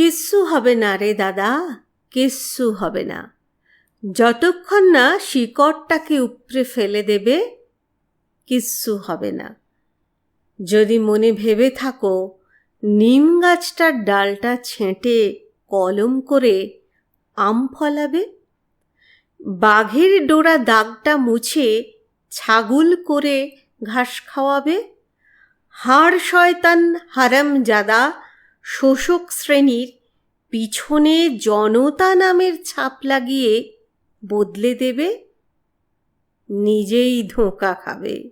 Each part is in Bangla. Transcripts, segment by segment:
কিচ্ছু হবে না রে দাদা, কিচ্ছু হবে না। যতক্ষণ না শিকড়টাকে উপড়ে ফেলে দেবে, কিচ্ছু হবে না। যদি মনে ভেবে থাকো, নিম গাছটার ডালটা ছেঁটে, কলম করে আম ফলাবে। বাঘের ডোরা দাগটা মুছে, ছাগুল করে ঘাস খাওয়াবে। হাড় শয়তান হারাম জাদা শোষক শ্রেণির পিছনে জনতা নামের ছাপ লাগিয়ে বদলে দেবে, নিজেই ধোঁকা খাবে।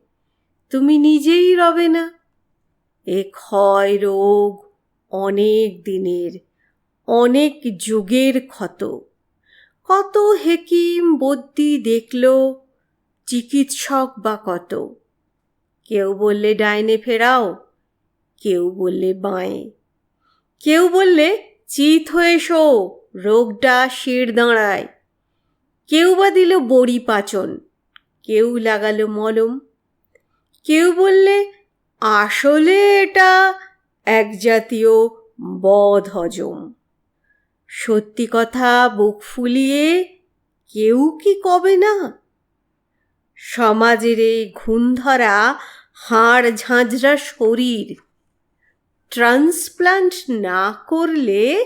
তুমি নিজেই রবে না। এ ক্ষয় রোগ অনেক দিনের, অনেক যুগের ক্ষত। কত হেকিম বদ্যি দেখল, চিকিৎসক বা কত। কেউ বললে ডাইনে ফেরাও, কেউ বললে বাঁয়ে। কেউ বললে, চিত হয়ে শো রোগটা শির দাঁড়ায়। কেউ বা দিল বড়ি পাচন, কেউ লাগালো মলম। কেউ বললে, আসলে এটা এক জাতীয় বদ হজম। সত্যি কথা বুক ফুলিয়ে, কেউ কি কবে না? সমাজের এই ঘুণধরা হাড় ঝাঁঝরা শরীর ট্রান্সপ্লান্ট না করলে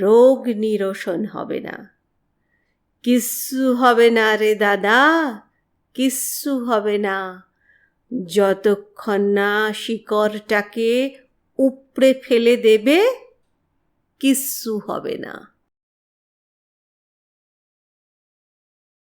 রোগ নিরসন হবে না। কিচ্ছু হবে না রে দাদা, কিচ্ছু হবে না। যতক্ষণ না শিকড়টাকে উপড়ে ফেলে দেবে, কিচ্ছু হবে না।